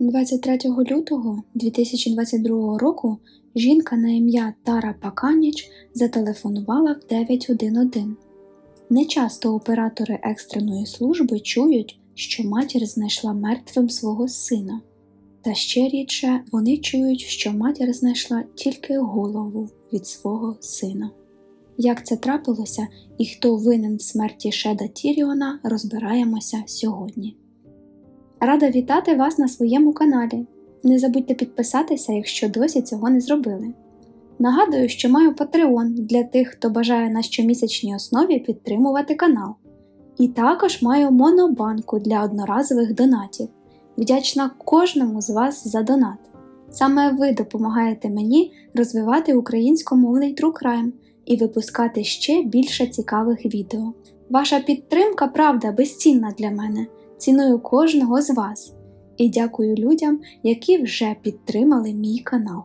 23 лютого 2022 року жінка на ім'я Тара Паканіч зателефонувала в 911. Нечасто оператори екстреної служби чують, що матір знайшла мертвим свого сина, та ще рідше вони чують, що матір знайшла тільки голову від свого сина. Як це трапилося і хто винен в смерті Шеда Тіріона, розбираємося сьогодні. Рада вітати вас на своєму каналі. Не забудьте підписатися, якщо досі цього не зробили. Нагадую, що маю Patreon для тих, хто бажає на щомісячній основі підтримувати канал. І також маю монобанку для одноразових донатів. Вдячна кожному з вас за донат. Саме ви допомагаєте мені розвивати українськомовний Crime і випускати ще більше цікавих відео. Ваша підтримка, правда, безцінна для мене. Ціную кожного з вас і дякую людям, які вже підтримали мій канал.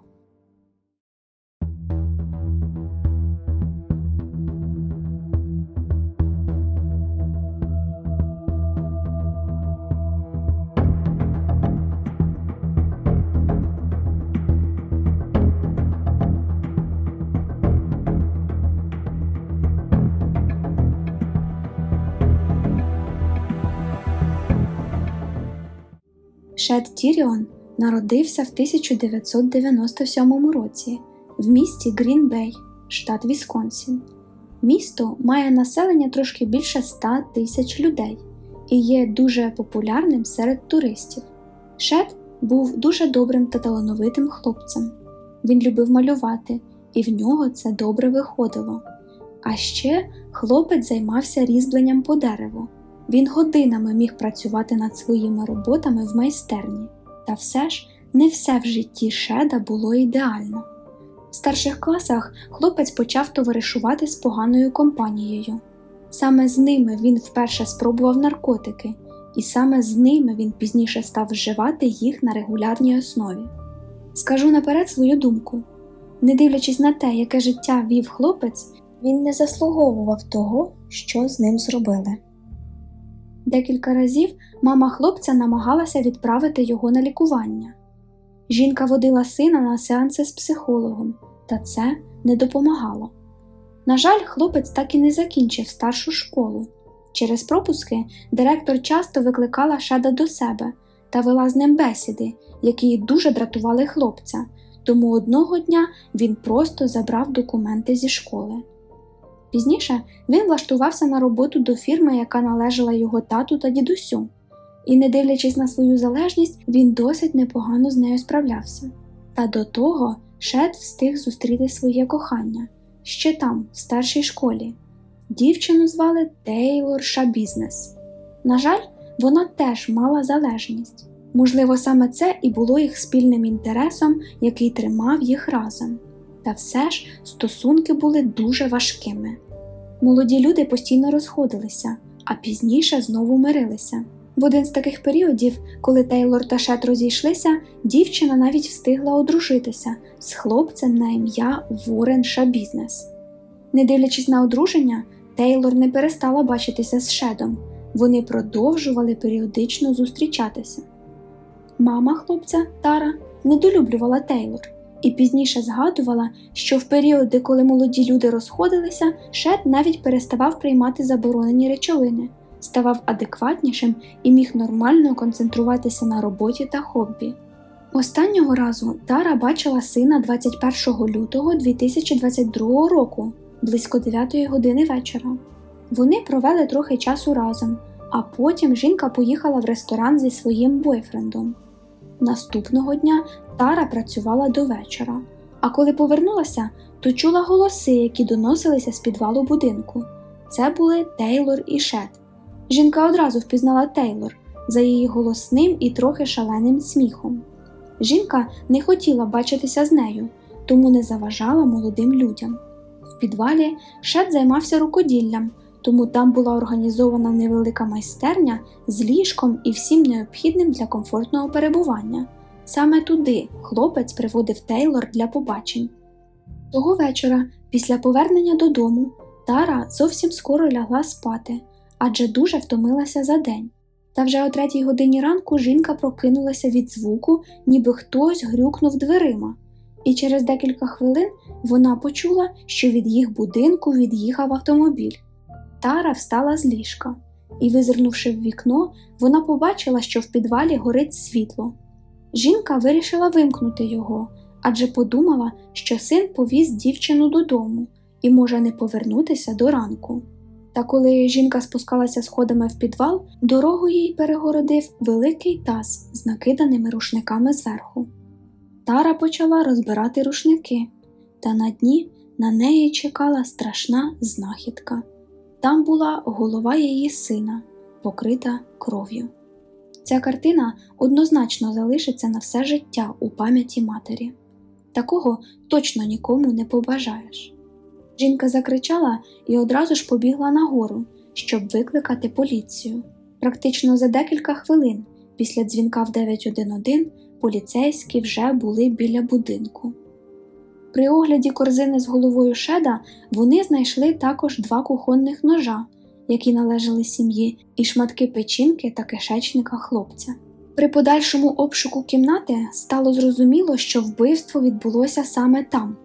Шет Тіріон народився в 1997 році в місті Грінбей, штат Вісконсін. Місто має населення трошки більше 100 тисяч людей і є дуже популярним серед туристів. Шет був дуже добрим та талановитим хлопцем. Він любив малювати, і в нього це добре виходило. А ще хлопець займався різьбленням по дереву. Він годинами міг працювати над своїми роботами в майстерні, та все ж не все в житті Шеда було ідеально. В старших класах хлопець почав товаришувати з поганою компанією. Саме з ними він вперше спробував наркотики, і саме з ними він пізніше став вживати їх на регулярній основі. Скажу наперед свою думку: не дивлячись на те, яке життя вів хлопець, він не заслуговував того, що з ним зробили. Декілька разів мама хлопця намагалася відправити його на лікування. Жінка водила сина на сеанси з психологом, та це не допомагало. На жаль, хлопець так і не закінчив старшу школу. Через пропуски директор часто викликала Шеда до себе та вела з ним бесіди, які дуже дратували хлопця, тому одного дня він просто забрав документи зі школи. Пізніше він влаштувався на роботу до фірми, яка належала його тату та дідусю, і, не дивлячись на свою залежність, він досить непогано з нею справлявся. Та до того Шет встиг зустріти своє кохання ще там, в старшій школі. Дівчину звали Тейлор Шабізнес. На жаль, вона теж мала залежність. Можливо, саме це і було їх спільним інтересом, який тримав їх разом. Та все ж стосунки були дуже важкими. Молоді люди постійно розходилися, а пізніше знову мирилися. В один з таких періодів, коли Тейлор та Шет розійшлися, дівчина навіть встигла одружитися з хлопцем на ім'я Ворен Шабізнес. Не дивлячись на одруження, Тейлор не перестала бачитися з Шедом, вони продовжували періодично зустрічатися. Мама хлопця Тара недолюблювала Тейлор і пізніше згадувала, що в періоди, коли молоді люди розходилися, Шет навіть переставав приймати заборонені речовини, ставав адекватнішим і міг нормально концентруватися на роботі та хобі. Останнього разу Тара бачила сина 21 лютого 2022 року близько 9 години вечора. Вони провели трохи часу разом, а потім жінка поїхала в ресторан зі своїм бойфрендом. Наступного дня Тара працювала до вечора, а коли повернулася, то чула голоси, які доносилися з підвалу будинку. Це були Тейлор і Шет. Жінка одразу впізнала Тейлор за її голосним і трохи шаленим сміхом. Жінка не хотіла бачитися з нею, тому не заважала молодим людям. В підвалі Шет займався рукоділлям, тому там була організована невелика майстерня з ліжком і всім необхідним для комфортного перебування. Саме туди хлопець приводив Тейлор для побачень. Того вечора, після повернення додому, Тара зовсім скоро лягла спати, адже дуже втомилася за день. Та вже о третій годині ранку жінка прокинулася від звуку, ніби хтось грюкнув дверима, і через декілька хвилин вона почула, що від їх будинку від'їхав автомобіль. Тара встала з ліжка, і, визирнувши в вікно, вона побачила, що в підвалі горить світло. Жінка вирішила вимкнути його, адже подумала, що син повіз дівчину додому і може не повернутися до ранку. Та коли жінка спускалася сходами в підвал, дорогу їй перегородив великий таз з накиданими рушниками зверху. Тара почала розбирати рушники, та на дні на неї чекала страшна знахідка. Там була голова її сина, покрита кров'ю. Ця картина однозначно залишиться на все життя у пам'яті матері. Такого точно нікому не побажаєш. Жінка закричала і одразу ж побігла нагору, щоб викликати поліцію. Практично за декілька хвилин після дзвінка в 911 поліцейські вже були біля будинку. При огляді корзини з головою шеда вони знайшли також два кухонних ножа, які належали сім'ї, і шматки печінки та кишечника хлопця. При подальшому обшуку кімнати стало зрозуміло, що вбивство відбулося саме там.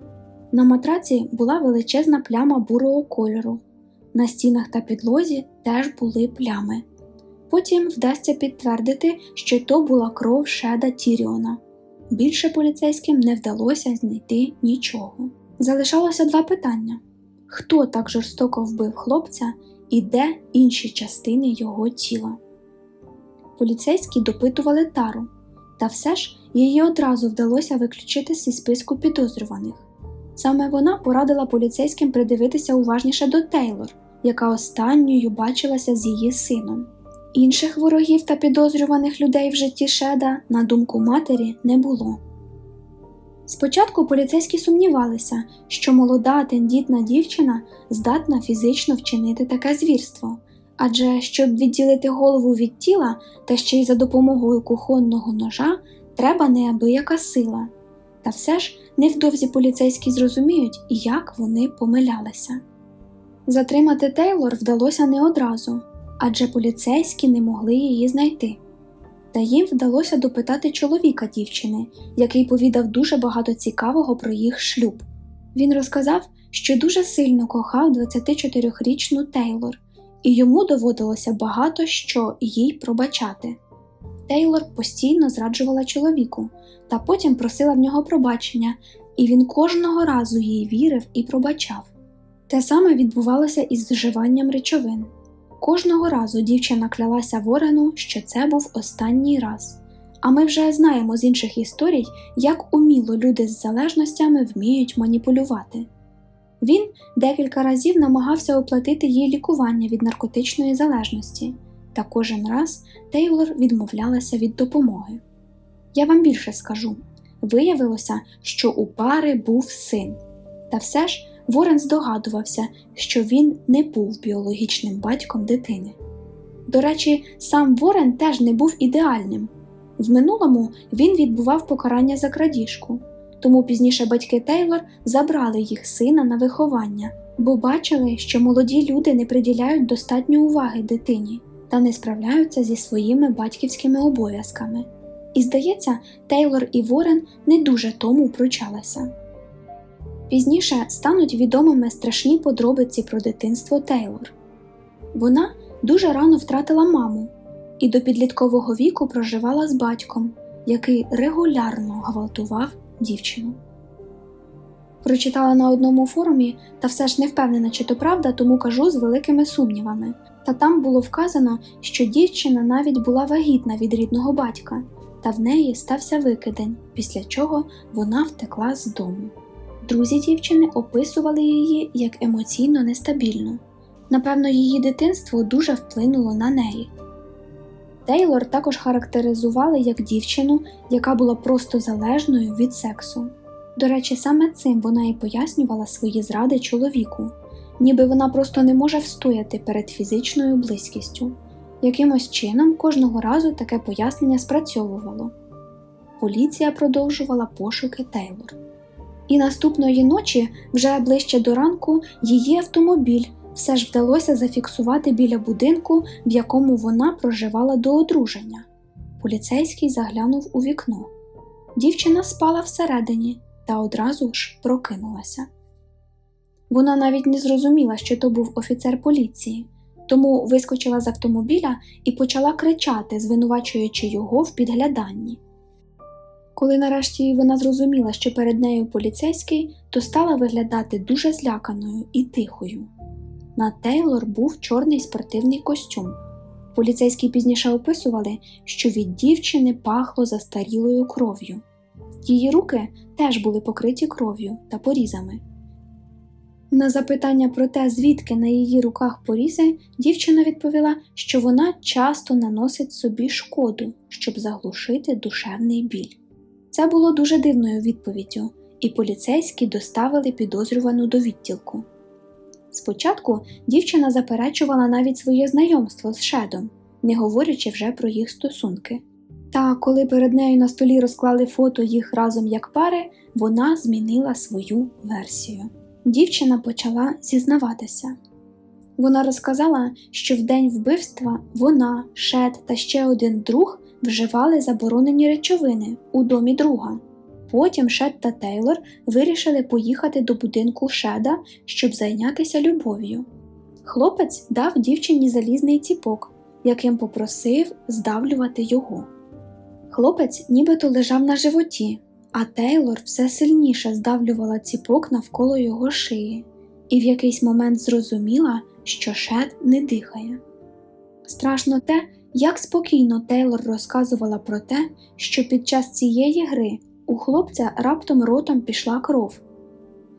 На матраці була величезна пляма бурого кольору. На стінах та підлозі теж були плями. Потім вдасться підтвердити, що то була кров Шеда Тіріона. Більше поліцейським не вдалося знайти нічого. Залишалося два питання: хто так жорстоко вбив хлопця і де інші частини його тіла? Поліцейські допитували тару, та все ж її одразу вдалося виключити зі списку підозрюваних. Саме вона порадила поліцейським придивитися уважніше до Тейлор, яка останньою бачилася з її сином. Інших ворогів та підозрюваних людей в житті Шеда, на думку матері, не було. Спочатку поліцейські сумнівалися, що молода тендітна дівчина здатна фізично вчинити таке звірство, адже щоб відділити голову від тіла та ще й за допомогою кухонного ножа треба неабияка сила. Та все ж невдовзі поліцейські зрозуміють, як вони помилялися. Затримати Тейлор вдалося не одразу, адже поліцейські не могли її знайти. Та їм вдалося допитати чоловіка дівчини, який повідав дуже багато цікавого про їх шлюб. Він розказав, що дуже сильно кохав 24-річну Тейлор, і йому доводилося багато що їй пробачати. Тейлор постійно зраджувала чоловіку та потім просила в нього пробачення, і він кожного разу їй вірив і пробачав. Те саме відбувалося із вживанням речовин. Кожного разу дівчина клялася Ворену, що це був останній раз. А ми вже знаємо з інших історій, як уміло люди з залежностями вміють маніпулювати. Він декілька разів намагався оплатити їй лікування від наркотичної залежності, та кожен раз Тейлор відмовлялася від допомоги. Я вам більше скажу виявилося, що у пари був син, та все ж Ворен здогадувався, що він не був біологічним батьком дитини. До речі, сам Ворен теж не був ідеальним. В минулому він відбував покарання за крадіжку, тому пізніше батьки Тейлор забрали їх сина на виховання, бо бачили, що молоді люди не приділяють достатньо уваги дитині та не справляються зі своїми батьківськими обов'язками. І здається, Тейлор і Ворен не дуже тому пручалися. Пізніше стануть відомими страшні подробиці про дитинство Тейлор. Вона дуже рано втратила маму і до підліткового віку проживала з батьком, який регулярно гвалтував дівчину. Прочитала на одному форумі, та все ж не впевнена, чи то правда, тому кажу з великими сумнівами. Та там було вказано, що дівчина навіть була вагітна від рідного батька, та в неї стався викидень, після чого вона втекла з дому. Друзі дівчини описували її як емоційно нестабільну. Напевно, її дитинство дуже вплинуло на неї. Тейлор також характеризували як дівчину, яка була просто залежною від сексу. До речі, саме цим вона і пояснювала свої зради чоловіку, ніби вона просто не може встояти перед фізичною близькістю. Якимось чином кожного разу таке пояснення спрацьовувало. Поліція продовжувала пошуки Тейлор. І наступної ночі, вже ближче до ранку, її автомобіль все ж вдалося зафіксувати біля будинку, в якому вона проживала до одруження. Поліцейський заглянув у вікно. Дівчина спала всередині та одразу ж прокинулася. Вона навіть не зрозуміла, що то був офіцер поліції, тому вискочила з автомобіля і почала кричати, звинувачуючи його в підгляданні. Коли нарешті вона зрозуміла, що перед нею поліцейський, то стала виглядати дуже зляканою і тихою. На Тейлор був чорний спортивний костюм. Поліцейські пізніше описували, що від дівчини пахло застарілою кров'ю. Її руки теж були покриті кров'ю та порізами. На запитання про те, звідки на її руках порізи, дівчина відповіла, що вона часто наносить собі шкоду, щоб заглушити душевний біль. Це було дуже дивною відповіддю, і поліцейські доставили підозрювану до відділку. Спочатку дівчина заперечувала навіть своє знайомство з Шедом, не говорячи вже про їх стосунки. Та коли перед нею на столі розклали фото їх разом як пари, вона змінила свою версію. Дівчина почала зізнаватися. Вона розказала, що в день вбивства вона, Шед та ще один друг вживали заборонені речовини у домі друга. Потім Шед та Тейлор вирішили поїхати до будинку Шеда, щоб зайнятися любов'ю. Хлопець дав дівчині залізний ціпок, яким попросив здавлювати його. Хлопець нібито лежав на животі, а Тейлор все сильніше здавлювала ціпок навколо його шиї, і в якийсь момент зрозуміла, що Шед не дихає. Страшно те, як спокійно Тейлор розказувала про те, що під час цієї гри у хлопця раптом ротом пішла кров.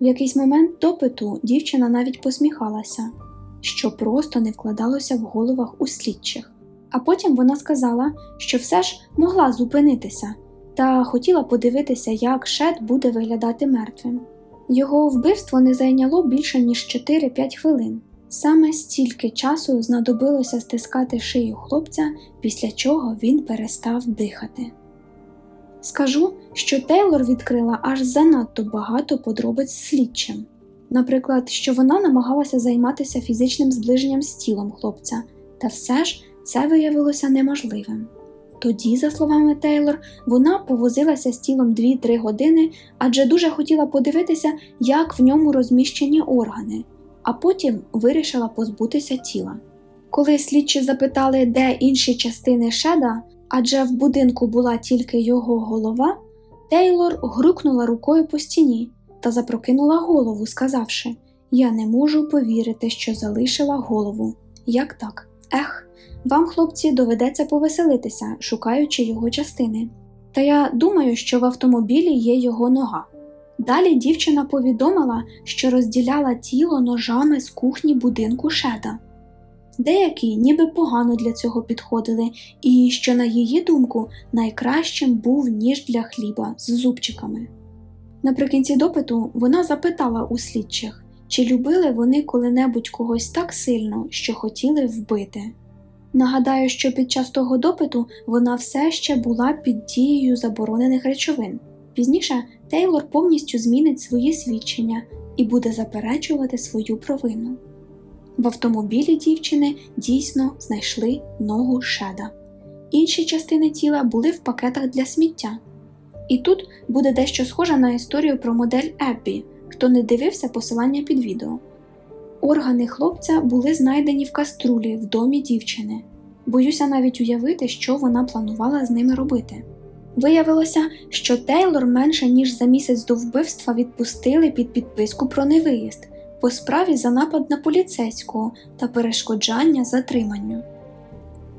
В якийсь момент допиту дівчина навіть посміхалася, що просто не вкладалося в головах у слідчих. А потім вона сказала, що все ж могла зупинитися та хотіла подивитися, як Шет буде виглядати мертвим. Його вбивство не зайняло більше ніж 4-5 хвилин. Саме стільки часу знадобилося стискати шию хлопця, після чого він перестав дихати. Скажу, що Тейлор відкрила аж занадто багато подробиць слідчим. Наприклад, що вона намагалася займатися фізичним зближенням з тілом хлопця, та все ж це виявилося неможливим. Тоді, за словами Тейлор, вона повозилася з тілом 2-3 години, адже дуже хотіла подивитися, як в ньому розміщені органи, а потім вирішила позбутися тіла. Коли слідчі запитали, де інші частини Шеда, адже в будинку була тільки його голова, Тейлор грукнула рукою по стіні та запрокинула голову, сказавши: Я не можу повірити, що залишила голову. Як так? Ех, вам, хлопці, доведеться повеселитися, шукаючи його частини. Та я думаю, що в автомобілі є його нога. Далі дівчина повідомила, що розділяла тіло ножами з кухні будинку Шеда. Деякі ніби погано для цього підходили, і, що, на її думку, найкращим був ніж для хліба з зубчиками. Наприкінці допиту вона запитала у слідчих, чи любили вони коли-небудь когось так сильно, що хотіли вбити. Нагадаю, що під час того допиту вона все ще була під дією заборонених речовин. Пізніше Тейлор повністю змінить свої свідчення і буде заперечувати свою провину. В автомобілі дівчини дійсно знайшли ногу шеда. Інші частини тіла були в пакетах для сміття. І тут буде дещо схоже на історію про модель Еббі, хто не дивився посилання під відео. Органи хлопця були знайдені в каструлі в домі дівчини. Боюся навіть уявити, що вона планувала з ними робити. Виявилося, що Тейлор менше ніж за місяць до вбивства відпустили під підписку про невиїзд по справі за напад на поліцейського та перешкоджання затриманню.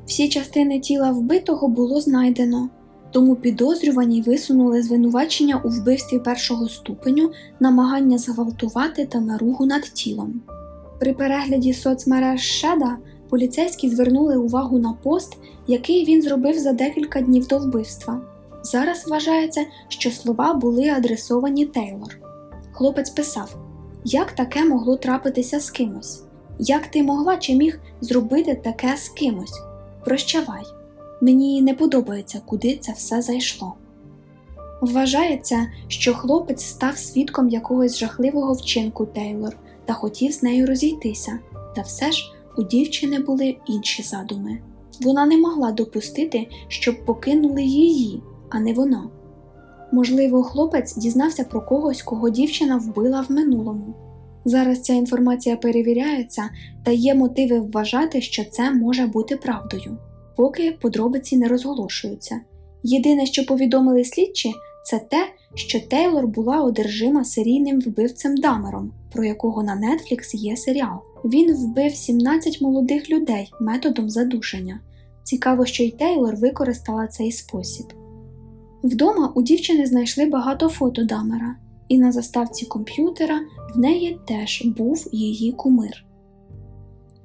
Всі частини тіла вбитого було знайдено, тому підозрювані висунули звинувачення у вбивстві першого ступеню, намагання зґвалтувати та наругу над тілом. При перегляді соцмереж Шеда поліцейські звернули увагу на пост, який він зробив за декілька днів до вбивства. Зараз вважається, що слова були адресовані Тейлор. Хлопець писав: Як таке могло трапитися з кимось? Як ти могла чи міг зробити таке з кимось? Прощавай, мені не подобається, куди це все зайшло. Вважається, що хлопець став свідком якогось жахливого вчинку Тейлор та хотів з нею розійтися, Та все ж у дівчини були інші задуми. Вона не могла допустити, щоб покинули її, а не вона. Можливо, хлопець дізнався про когось, кого дівчина вбила в минулому. Зараз ця інформація перевіряється та є мотиви вважати, що це може бути правдою, поки подробиці не розголошуються. Єдине, що повідомили слідчі, це те, що Тейлор була одержима серійним вбивцем Дамером, про якого на Netflix є серіал. Він вбив 17 молодих людей методом задушення. Цікаво, що й Тейлор використала цей спосіб. Вдома у дівчини знайшли багато фото Дамера, і на заставці комп'ютера в неї теж був її кумир.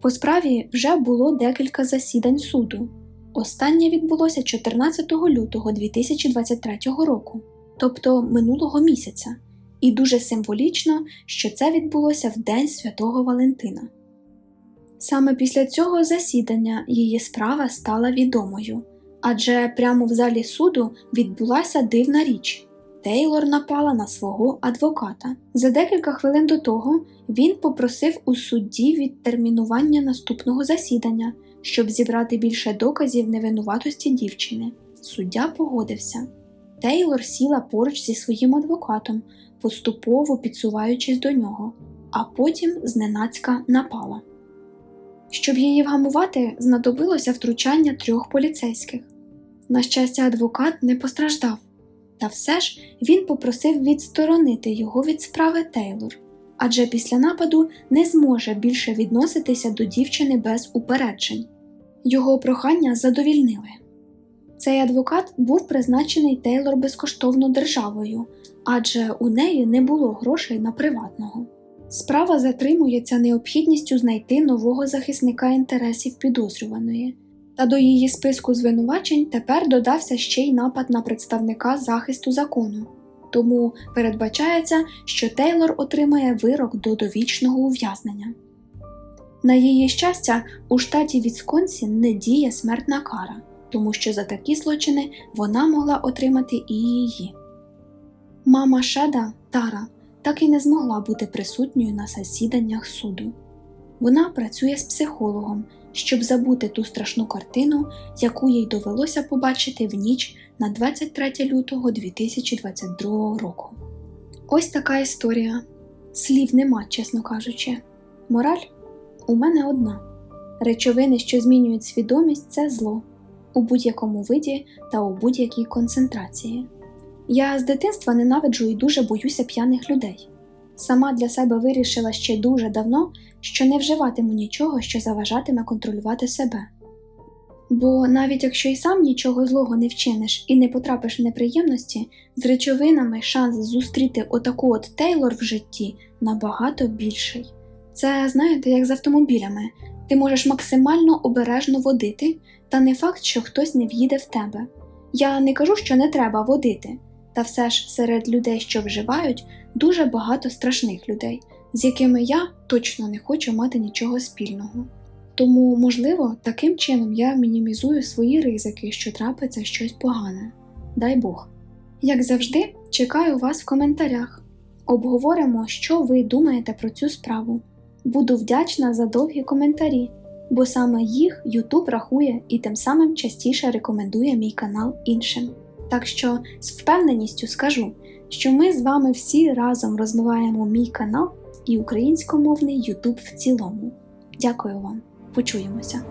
По справі вже було декілька засідань суду. Останнє відбулося 14 лютого 2023 року, тобто минулого місяця, і дуже символічно, що це відбулося в День Святого Валентина. Саме після цього засідання її справа стала відомою, адже прямо в залі суду відбулася дивна річ. Тейлор напала на свого адвоката. За декілька хвилин до того він попросив у судді відтермінування наступного засідання, щоб зібрати більше доказів невинуватості дівчини. Суддя погодився. Тейлор сіла поруч зі своїм адвокатом, поступово підсуваючись до нього, а потім зненацька напала. Щоб її вгамувати, знадобилося втручання трьох поліцейських. На щастя, адвокат не постраждав, та все ж він попросив відсторонити його від справи Тейлор, адже після нападу не зможе більше відноситися до дівчини без упереджень. Його прохання задовільнили. Цей адвокат був призначений Тейлор безкоштовно державою, адже у неї не було грошей на приватного. Справа затримується необхідністю знайти нового захисника інтересів підозрюваної, та до її списку звинувачень тепер додався ще й напад на представника захисту закону. Тому передбачається, що Тейлор отримає вирок до довічного ув'язнення. На її щастя, у штаті Вісконсін не діє смертна кара, тому що за такі злочини вона могла отримати і її. Мама Шеда Тара так і не змогла бути присутньою на засіданнях суду. Вона працює з психологом, щоб забути ту страшну картину, яку їй довелося побачити в ніч на 23 лютого 2022 року. Ось така історія. Слів нема, чесно кажучи. Мораль у мене одна: речовини, що змінюють свідомість, це зло у будь-якому виді та у будь-якій концентрації. Я з дитинства ненавиджу і дуже боюся п'яних людей. Сама для себе вирішила ще дуже давно, що не вживатиму нічого, що заважатиме контролювати себе. Бо навіть якщо й сам нічого злого не вчиниш і не потрапиш в неприємності, з речовинами шанс зустріти отаку от Тейлор в житті набагато більший. Це знаєте, як з автомобілями. Ти можеш максимально обережно водити, та не факт, що хтось не в'їде в тебе. Я не кажу, що не треба водити, та все ж серед людей, що вживають, дуже багато страшних людей, з якими я точно не хочу мати нічого спільного. Тому, можливо, таким чином я мінімізую свої ризики, що трапиться щось погане. Дай Бог. Як завжди, чекаю вас в коментарях. Обговоримо, що ви думаєте про цю справу. Буду вдячна за довгі коментарі, бо саме їх YouTube рахує і тим самим частіше рекомендує мій канал іншим. Так що з впевненістю скажу, що ми з вами всі разом розвиваємо мій канал і українськомовний YouTube в цілому. Дякую вам, почуємося!